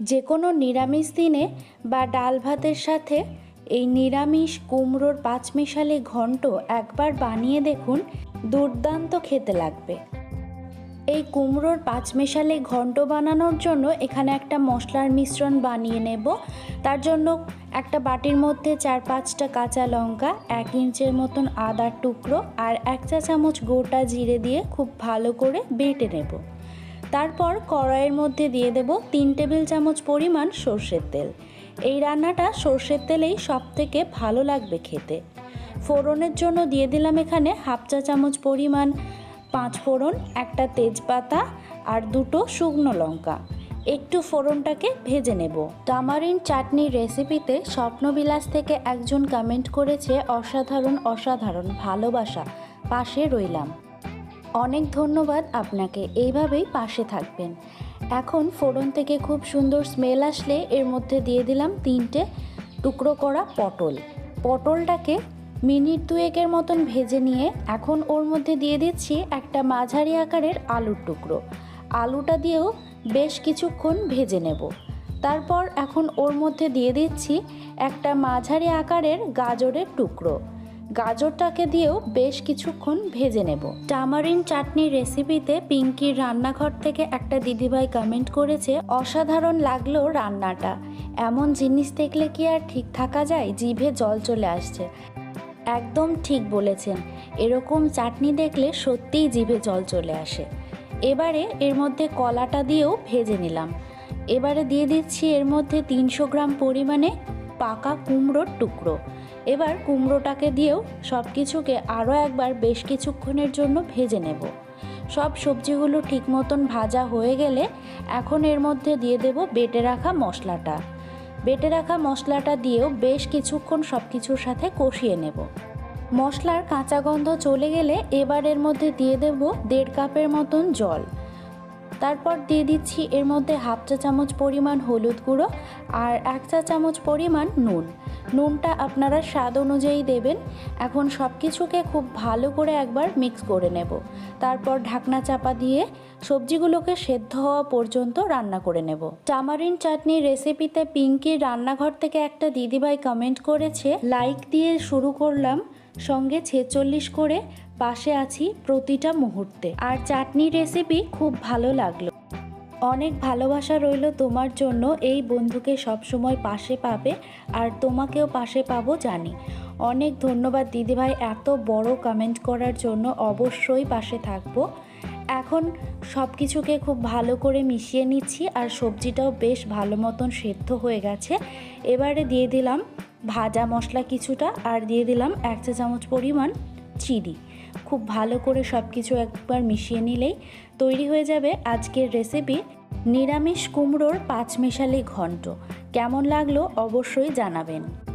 যে কোনো নিরামিষ দিনে বা ডাল ভাতের সাথে এই নিরামিষ কুমড়োর পাঁচমিশালি ঘন্ট একবার বানিয়ে দেখুন, দুর্দান্ত খেতে লাগবে। এই কুমড়োর পাঁচমেশালি ঘন্ট বানানোর জন্য এখানে একটা মশলার মিশ্রণ বানিয়ে নেব। তার জন্য একটা বাটির মধ্যে চার পাঁচটা কাঁচা লঙ্কা, এক ইঞ্চের মতন আদার টুকরো আর এক চা চামচ গোটা জিরে দিয়ে খুব ভালো করে বেটে নেব। তারপর কড়াইয়ের মধ্যে দিয়ে দেব তিন টেবিল চামচ পরিমাণ সর্ষের তেল। এই রান্নাটা সর্ষের তেলেই সব থেকে ভালো লাগবে খেতে। ফোড়নের জন্য দিয়ে দিলাম এখানে হাফ চা চামচ পরিমাণ পাঁচ ফোড়ন, একটা তেজপাতা আর দুটো শুকনো লঙ্কা। একটু ফোড়নটাকে ভেজে নেব। টামারিন চাটনির রেসিপিতে স্বপ্নবিলাস থেকে একজন কমেন্ট করেছে, অসাধারণ অসাধারণ, ভালোবাসা, পাশে রইলাম। অনেক ধন্যবাদ আপনাকে। এইভাবেই পাশে থাকবেন। এখন ফোড়ন থেকে খুব সুন্দর স্মেল আসলে এর মধ্যে দিয়ে দিলাম তিনটে টুকরো করা পটল। পটলটাকে মিনিট দুয়েকের মতন ভেজে নিয়ে এখন ওর মধ্যে দিয়ে দিচ্ছি একটা মাঝারি আকারের আলুর টুকরো। আলুটা দিয়েও বেশ কিছুক্ষণ ভেজে নেব। তারপর এখন ওর মধ্যে দিয়ে দিচ্ছি একটা মাঝারি আকারের গাজরের টুকরো। গাজরটাকে দিয়েও বেশ কিছুক্ষণ ভেজে নেব। টামারিন চাটনির রেসিপিতে পিঙ্কির রান্নাঘর থেকে একটা দিদিভাই কমেন্ট করেছে, অসাধারণ লাগল রান্নাটা। এমন জিনিস দেখলে কি আর ঠিক থাকা যায়? জিভে জল চলে আসছে। একদম ঠিক বলেছেন। এরকম চাটনি দেখলে সত্যিই জিভে জল চলে আসে। এবারে এর মধ্যে কলাটা দিয়েও ভেজে নিলাম। এবারে দিয়ে দিচ্ছি এর মধ্যে তিনশো গ্রাম পরিমাণে পাকা কুমড়োর টুকরো। এবার কুমড়োটাকে দিয়েও সব কিছুকে আরও একবার বেশ কিছুক্ষণের জন্য ভেজে নেব। সব সবজিগুলো ঠিক মতন ভাজা হয়ে গেলে এখন এর মধ্যে দিয়ে দেব বেটে রাখা মশলাটা। বেটে রাখা মশলাটা দিয়েও বেশ কিছুক্ষণ সব কিছুর সাথে কষিয়ে নেব। মশলার কাঁচা গন্ধ চলে গেলে এবার এর মধ্যে দিয়ে দেব দেড় কাপের মতন জল। তারপর দিয়ে দিচ্ছি এর মধ্যে হাফ চা চামচ পরিমাণ হলুদ গুঁড়ো আর এক চা চামচ পরিমাণ নুন। নুনটা আপনারা স্বাদ অনুযায়ী দেবেন। এখন সব কিছুকে খুব ভালো করে একবার মিক্স করে নেব। তারপর ঢাকনা চাপা দিয়ে সবজিগুলোকে সেদ্ধ হওয়া পর্যন্ত রান্না করে নেব। টামারিন চাটনির রেসিপিতে পিঙ্কির রান্নাঘর থেকে একটা দিদিভাই কমেন্ট করেছে লাইক দিয়ে শুরু করলাম। সঙ্গে ছেচল্লিশ করে পাশে আছি প্রতিটা মুহূর্তে। আর চাটনির রেসিপি খুব ভালো লাগল। অনেক ভালোবাসা রইল তোমার জন্য এই বন্ধুকে সবসময় পাশে পাবে আর তোমাকেও পাশে পাবো জানি। অনেক ধন্যবাদ দিদিভাই এত বড় কমেন্ট করার জন্য অবশ্যই পাশে থাকব। এখন সব কিছুকে খুব ভালো করে মিশিয়ে নিচ্ছি আর সবজিটাও বেশ ভালো মতন সেদ্ধ হয়ে গেছে। এবারে দিয়ে দিলাম ভাজা মশলা কিছুটা আর দিয়ে দিলাম এক চা চামচ পরিমাণ চিনি। খুব ভালো করে সব কিছু একবার মিশিয়ে নিলেই তৈরি হয়ে যাবে আজকের রেসিপি নিরামিষ কুমড়োর পাঁচ মেশালি ঘন্ট। কেমন লাগল অবশ্যই জানাবেন।